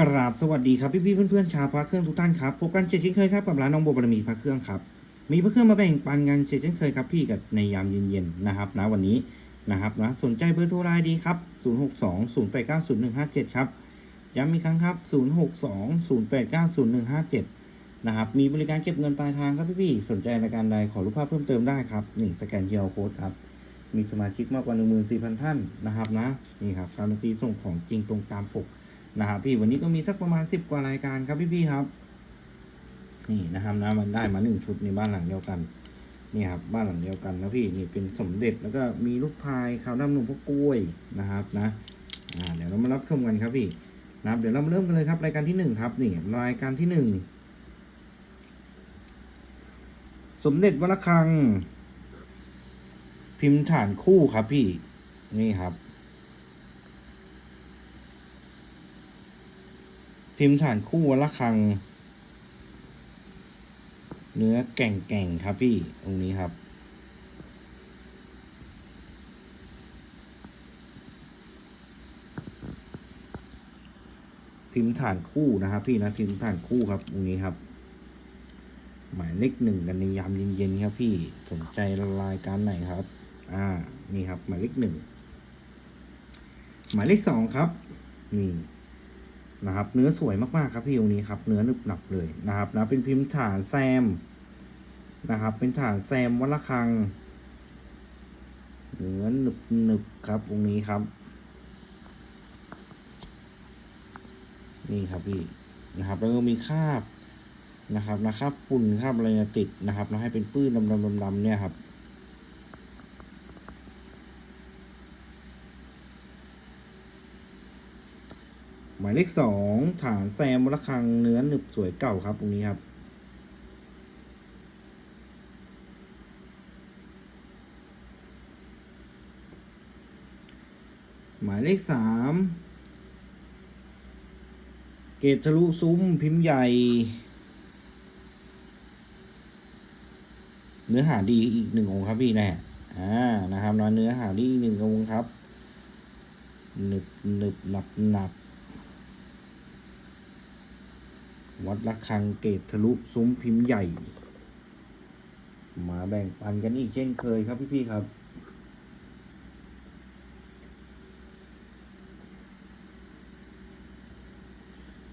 กราบสวัสดีครับพี่พี่ๆเพื่อนๆชาวพระเครื่องทุกท่านครับพบกันเช่นเคยครับกับร้านน้องโบบารมีพระเครื่องครับมีพระเครื่องมาแบ่งปันกันเช่นเคยครับพี่กับในยามเย็นๆนะครับนะวันนี้นะครับนะสนใจเบอร์โทรไลน์ดีครับ 062 089 0157 ครับย้ำอีกครั้งครับ 062 089 0157 นะครับมีบริการเก็บเงินปลายทางครับพี่พี่ๆสนใจรายการใดขอรูปภาพเพิ่มเติมได้ครับนี่สแกนเ r โค้ดครับมีสมาชิกมากกว่า 14,000 ท่านนะครับนะนี่ครับการันตีส่งของจริงตรงตามปก นะครับพี่วันนี้ก็มีสักประมาณสิบกว่ารายการครับพี่ๆครับ นี่นะครับนะมันได้มาหนึ่งชุดในบ้านหลังเดียวกันนี่ครับบ้านหลังเดียวกันนะพี่นี่เป็นสมเด็จแล้วก็มีลูกพายขาวดำหนุ่มพวกกล้วยนะครับนะอ่าเดี๋ยวเรามารับชมกันครับพี่นะครับเดี๋ยวเรามาเริ่มกันเลยครับรายการที่หนึ่งครับนี่รายการที่หนึ่งสมเด็จวระฆัง พิมพ์ฐานคู่ครับพี่นี่ครับ พิมพ์ฐานคู่วัละคัง เนื้อแก่งแก่งๆครับพี่ ตรงนี้ครับ พิมพ์ฐานคู่นะครับ พี่นะพิมพ์ฐานคู่ครับ ตรงนี้ครับ หมายเลขหนึ่งกันในยามเย็นๆครับพี่สนใจรายการไหนครับ อ่า นี่ครับ หมายเลขหนึ่งหมายเลขสองครับ นี่ นะครับ เนื้อสวยมากๆครับพี่องค์นี้ครับ เนื้อหนึบหนับเลยนะครับนะเป็นพิมพ์ฐานแซมนะครับ เป็นฐานแซมวัลคัง เนื้อหนึบหนึบครับองค์นี้ครับ นี่ครับพี่นะครับ แล้วก็มีคราบนะครับนะครับฝุ่นคราบอะไรติดนะครับแล้วให้เป็นปื้นดำๆๆเนี่ยครับ หมายเลขสองฐานแซมวัดระฆังเนื้อหนึบสวยเก่าครับตรงนี้ครับ หมายเลขสามเกตทะลุซุ้มพิมพ์ใหญ่ เนื้อหาดีอีกหนึ่งองค์ครับพี่แน่อ่านะครับนะเนื้อหาดีหนึ่งองค์ครับหนึบหนึบหนับหนับ วัดระฆังเกตทะลุซุ้มพิมพ์ใหญ่ มาแบ่งปันกันอีกเช่นเคยครับพี่ๆครับ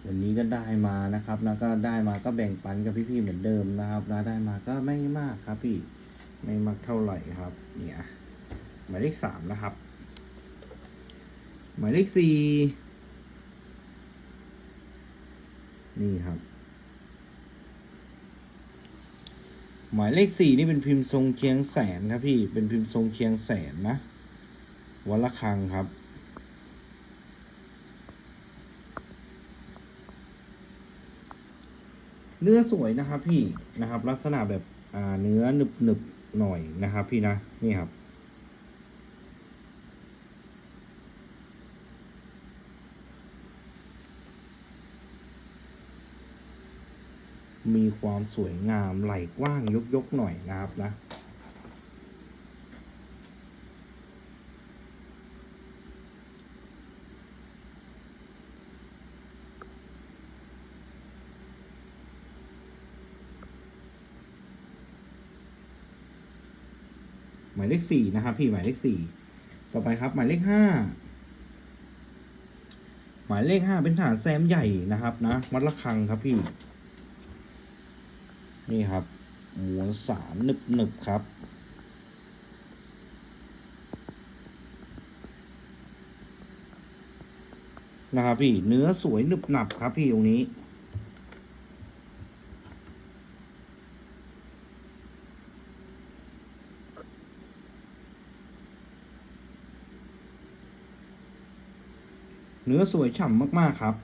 วันนี้ก็ได้มานะครับแล้วก็ได้มาก็แบ่งปันกับพี่ๆเหมือนเดิมนะครับแล้วได้มาก็ไม่มากครับพี่ไม่มากเท่าไหร่ครับ เนี่ยหมายเลขสามนะครับ หมายเลขสี่ นี่ครับ หมายเลขสี่นี่เป็นพิมพ์ทรงเชียงแสนครับพี่ เป็นพิมพ์ทรงเชียงแสนนะวัดละคังครับเนื้อสวยนะครับพี่นะครับ ลักษณะแบบอ่าเนื้อหนึบหนึบหน่อยนะครับ พี่นะนี่ครับ มีความสวยงามไหล่กว้างยกยกๆหน่อยนะครับนะหมายเลขสี่นะครับ พี่หมายเลขสี่ต่อไปครับ หมายเลขห้าหมายเลขห้าเป็นฐานแซมใหญ่นะครับ นะวัดระฆังครับพี่ นี่ครับหมวนสารหนึบหนึบๆครับ นะครับพี่เนื้อสวยหนึบหนับครับพี่ตรงนี้เนื้อสวยฉ่ำมาก ๆ ครับ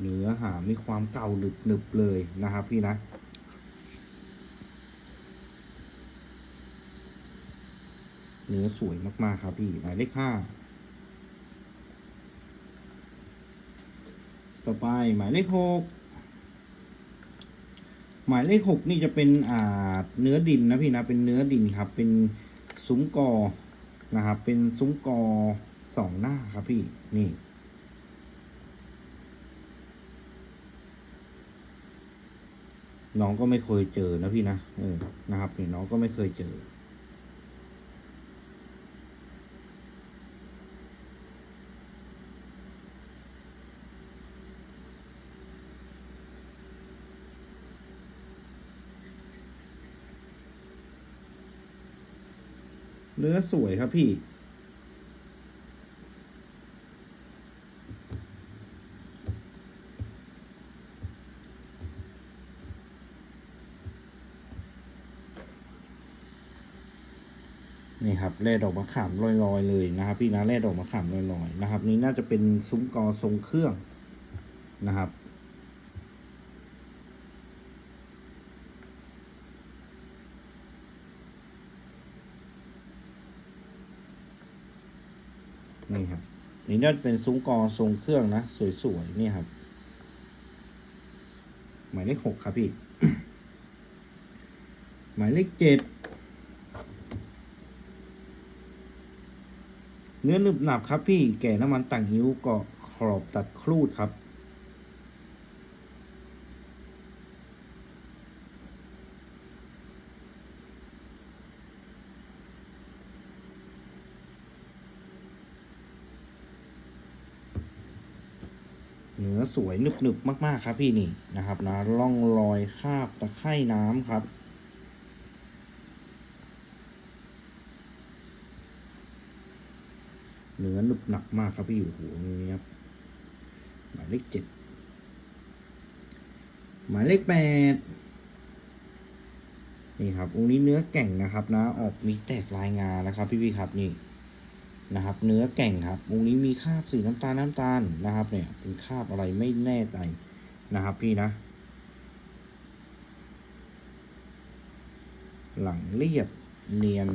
เนื้อ หามีความเก่าหนึบหนึบเลยนะครับพี่นะ เนื้อสวยมาก ๆ ครับพี่หมายเลขห้าต่อไปหมายเลขหกหมายเลขหกนี่จะเป็นอ่าเนื้อดินนะพี่นะเป็นเนื้อดินครับ เป็นซุ้มกอนะครับ เป็นซุ้มกอสองหน้าครับพี่นี่ น้องก็ไม่เคยเจอนะพี่นะเออนะครับนี่น้องก็ไม่เคยเจอ เนื้อสวยครับพี่ แร่ดอกมะขามลอยๆ เลยนะครับ พี่นะแร่ดอกมะขามลอยๆนะครับ นี่น่าจะเป็นซุ้มกอทรงเครื่องนะครับ นี่ครับ นี่น่าจะเป็นซุ้มกอทรงเครื่องนะ สวยๆนี่ครับหมายเลขหกครับพี่หมายเลขเจ็ด เนื้อหนึบหนับครับพี่แก่น้ำมันต่างหิ้วเกาะขอบตัดครูดครับ เนื้อสวยหนึบๆมาก ๆ ครับพี่นี่นะครับนะล่องรอยคราบตะไคร่น้ำครับ เนื้อหนึบหนักมากครับพี่โอ้โหนี่ครับหมายเลขเจ็ดหมายเลขแปดนี่ครับองค์นี้เนื้อแก่งนะครับ นะ ออกมีแตกลายงานะครับ พี่พี่ๆครับนี่นะครับ เนื้อแก่งครับองค์นี้มีคราบสีน้ำตาลน้ำตาลนะครับ เนี่ยเป็นคราบอะไรไม่แน่ใจนะครับ พี่นะ หลังเรียบเนียน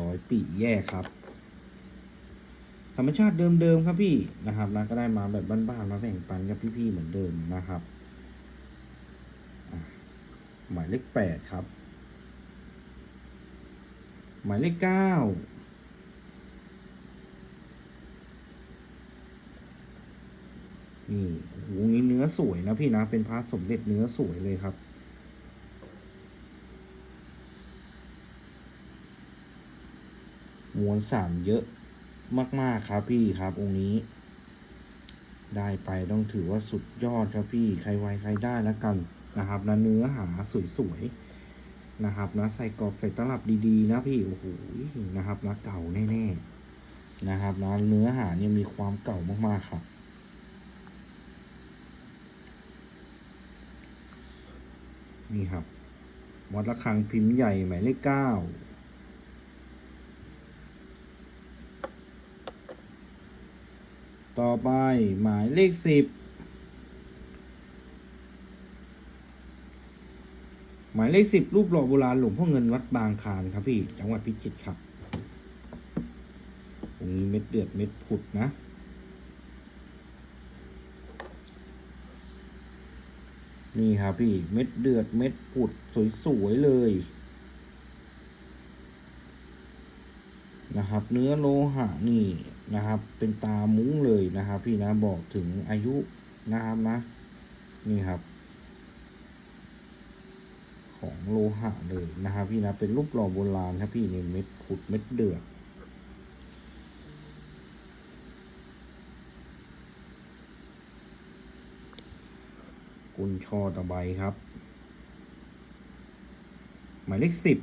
ร้อยปีแย่ครับ รรมชาติเดิมๆครับพี่นะครับนะก็ได้มาแบบบ้านๆมาแบ่งปันกับพี่ๆเหมือนเดิมนะครับหมายเลขแปดครับ หมายเลขเก้านี่โหนี่เนื้อสวยนะพี่นะเป็นพระสมเด็จเนื้อสวยเลยครับ มวลสารเยอะ มาก ๆ ครับพี่ครับองค์นี้ ได้ไปต้องถือว่าสุดยอดครับพี่ใครไวใครได้แล้วกันนะครับนะเนื้อหาสวยๆนะครับนะใส่กรอบใส่ตลับดีๆ นะพี่โอ้โหนะครับนะเก่าแน่ๆนะครับนะเนื้อหาเนี่ยมีความเก่ามากๆครับนี่ครับวัดระฆังพิมพ์ใหญ่หมายเลขเก้า ต่อไปหมายเลขสิบหมายเลขสิบรูปหล่อโบราณหลวงพ่อเงินวัดบางคานครับพี่ จังหวัดพิจิตรครับ ตรงนี้เม็ดเดือดเม็ดผุดนะ นี่ครับพี่ เม็ดเดือดเม็ดผุดสวยๆเลยนะครับ เนื้อโลหะนี่ นะครับ เป็นตามุ้งเลยนะครับ พี่นะบอกถึงอายุนะครับนะ นี่ครับ ของโลหะเลยนะครับ พี่นะเป็นรูปหล่อโบราณครับพี่นี่เม็ดผุดเม็ดเดือดกุญชอตะไบครับ หมายเลขสิบ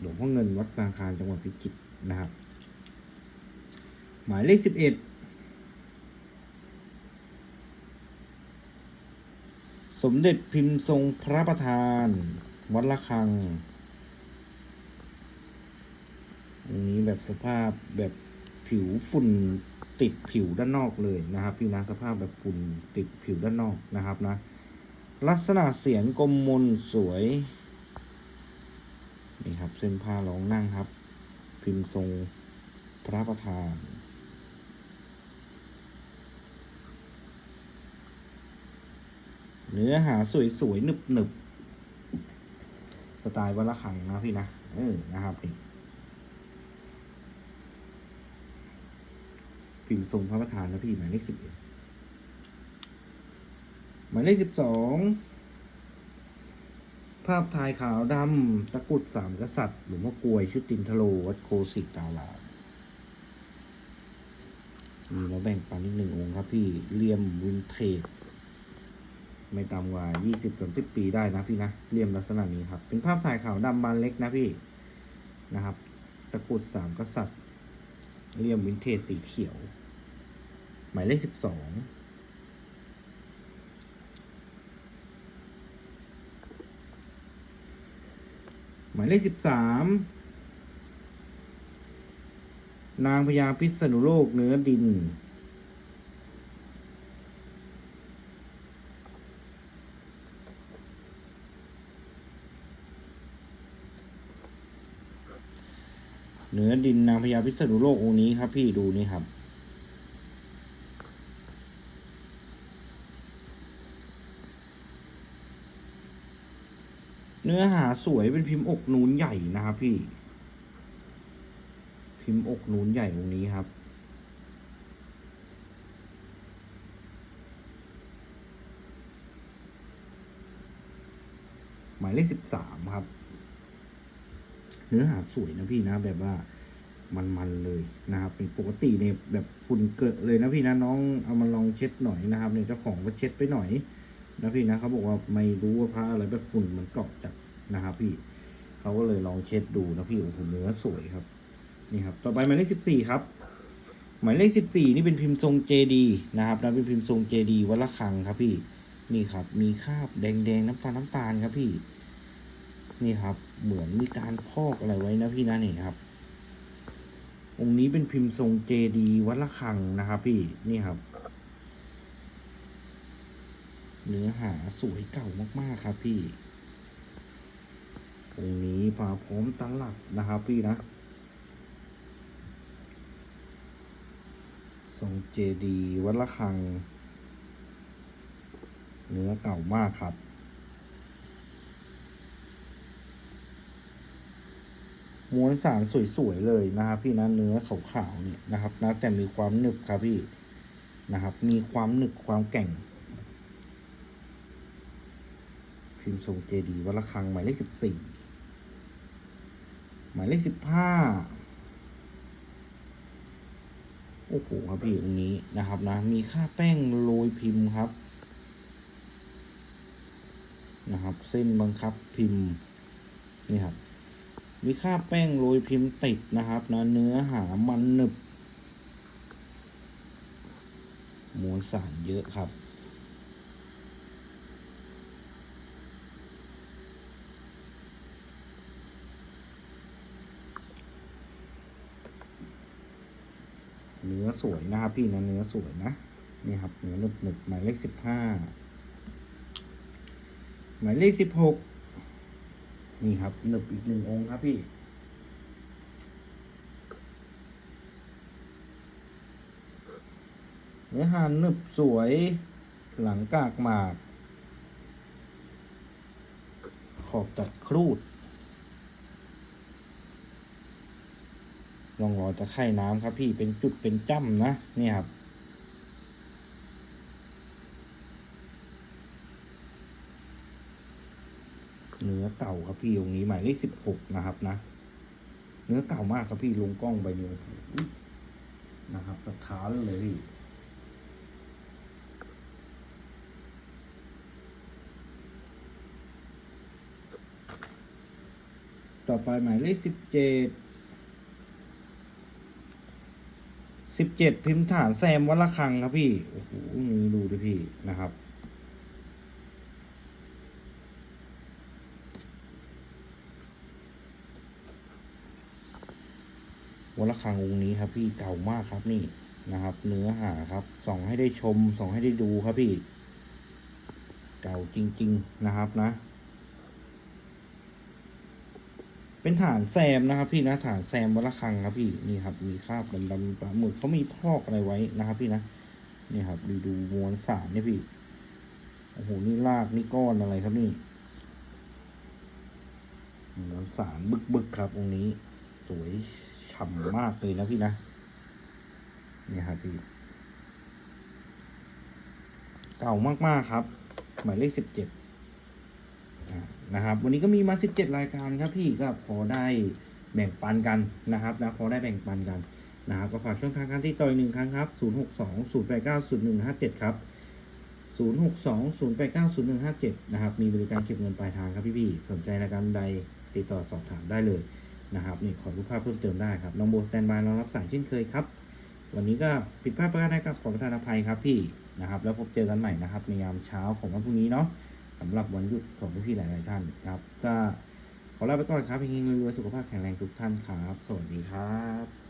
หลวงพ่อเงินวัดบางคานจังหวัดพิจิตรนะครับ หมายเลขสิบเอ็ดสมเด็จพิมพ์ทรงพระประธาน วัดละคัง อันนี้แบบสภาพแบบผิวฝุ่นติดผิวด้านนอกเลยนะครับ พี่นะสภาพแบบฝุ่นติดผิวด้านนอกนะครับนะ ลักษณะเสียงกลมมนสวย นี่ครับ เส้นผ้ารองนั่งครับ พิมพ์ทรงพระประธาน น เนื้อหาสวยๆหนึบๆสไตล์วัดละคังนะพี่นะเออนะครับนี่พิมพ์ทรงพระประธานนะพี่หมายเลขสิบเอ็ดหมายเลขสิบสองภาพถ่ายขาวดำตะกุดสามกษัตริย์หลวงพ่อกลวยชุดตินทโลวัดโคสิตารามมีแล้วแบ่งปันอีกหนึ่งองค์ครับพี่เลี่ยมวินเทจ ไม่ต่ำกว่ายี่สิบสามสิบปีได้นะพี่นะเลี่ยมลักษณะนี้ครับ เป็นภาพถ่ายขาวดำบานเล็กนะพี่นะครับตะกุดสามกษัตริย์เลี่ยมวินเทจสีเขียว หมายเลขสิบสองหมายเลขสิบสามนางพญาพิษณุโลกเนื้อดิน เหนือดินนางพญาพิษณุโลกองค์นี้ครับ พี่ดูนี่ครับ เนื้อหาสวยเป็นพิมพ์อกนูนใหญ่นะครับพี่ พิมพ์อกนูนใหญ่องค์นี้ครับหมายเลขสิบสามครับ เนื้อหาสวยนะพี่นะ แบบว่ามันๆเลยนะครับเป็นปกติเนี่ยแบบฝุ่นเกิดเลยนะพี่นะน้องเอามาลองเช็ดหน่อยนะครับเนี่ยเจ้าของก็เช็ดไปหน่อยนะพี่นะเขาบอกว่าไม่รู้ว่าผ้าอะไรแบบฝุ่นมันเกาะจากนะครับพี่เขาก็เลยลองเช็ดดูนะพี่โอ้โหเนื้อสวยครับนี่ครับ ต่อไปหมายเลขสิบสี่ครับ หมายเลขสิบสี่นี่เป็นพิมพ์ทรงเจดีนะครับนะเป็นพิมพ์ทรงเจดีวัดละคังครับพี่นี่ครับ มีคราบแดงๆน้ำตาลน้ำตาลครับพี่ นี่ครับ เหมือนมีการพอกอะไรไว้นะพี่นะนี่ครับ องค์นี้เป็นพิมพ์ทรงเจดีวัดละคังนะครับ พี่นี่ครับ เนื้อหาสวยเก่ามากๆครับพี่ องค์นี้มาพร้อมตลับนะครับ พี่นะทรงเจดีวัดละคัง เนื้อเก่ามากครับ ม้วนสารสวยๆเลยนะครับ พี่นะเนื้อขาวๆเนี่ยนะครับนะแต่มีความหนึบครับพี่นะครับ มีความหนึบความแก่ง พิมพ์ทรงเจดีวัดระฆังหมายเลขสิบสี่หมายเลขสิบห้าโอ้โหครับพี่ตรงนี้นะครับนะ มีค่าแป้งโรยพิมพ์ครับ นะครับ เส้นบังคับพิมพ์นี่ครับ มีค่าแป้งโรยพิมพ์ติดนะครับนะเนื้อหามันหนึบมวลสารเยอะครับเนื้อสวยนะครับพี่นะเนื้อสวยนะนี่ครับเนื้อหนึบหนึบหมายเลขสิบห้าหมายเลขสิบหก นี่ครับหนึบอีกหนึ่งองค์ครับพี่ เนื้อหาหนึบสวย หลังกากหมาก ขอบตัดครูดลองรอยตะไคร่น้ำครับพี่เป็นจุดเป็นจ้ำนะ นี่ครับ เนื้อเก่าครับพี่ตรงนี้หมายเลขสิบหกนะครับนะ เนื้อเก่ามากครับพี่ลงกล้องใบเดียวนะครับสถานเลยพี่ต่อไปหมายเลขสิบเจ็ดสิบเจ็ดพิมพ์ฐานแซมวัละคังครับพี่ โอ้โหนี่ดูดิพี่นะครับ วัดละคังองค์นี้ครับ พี่เก่ามากครับนี่นะครับ เนื้อหาครับส่องให้ได้ชมส่องให้ได้ดูครับพี่ เก่าจริง ๆนะครับนะ เป็นฐานแซมนะครับ พี่นะฐานแซมวัดละคังครับพี่นี่ครับ มีคราบดำๆปลาหมึกเขามีพอกอะไรไว้นะครับ พี่นะนี่ครับ ดูดูมวลสารเนี่ยพี่โอ้โหนี่ลากนี่ก้อนอะไรครับนี่น้ำสารบึกบึกๆครับตรงนี้ สวย ฉ่ำมากเลยนะพี่นะ นี่ครับพี่ เก่ามากๆครับ หมายเลขสิบเจ็ดนะครับ วันนี้ก็มีมาสิบเจ็ดรายการครับพี่ก็พอได้แบ่งปันกันนะครับนะพอได้แบ่งปันกันนะครับก็ฝากช่องทางการที่ต่อยหนึ่งครั้งครับศูนย์หกสองศูนย์แปดเก้าศูนย์หนึ่งห้าเจ็ดครับศูนย์หกสองศูนย์แปดเก้าศูนย์หนึ่งห้าเจ็ดนะครับ มีบริการเก็บเงินปลายทางครับพี่ๆสนใจรายการใดติดต่อสอบถามได้เลย นะครับนี่ขอรูปภาพเพิ่มเติมได้ครับน้องโบสแตนบายรอรับสายเช่นเคยครับ วันนี้ก็ผิดพลาดประการใดครับขอประทานอภัยครับพี่นะครับ แล้วพบเจอกันใหม่นะครับ ในยามเช้าของวันพรุ่งนี้เนาะสำหรับวันหยุดของพี่ๆหลายๆท่านครับ ก็ขอลาไปก่อนครับเฮงๆรวยๆสุขภาพแข็งแรงทุกท่านครับ สวัสดีครับ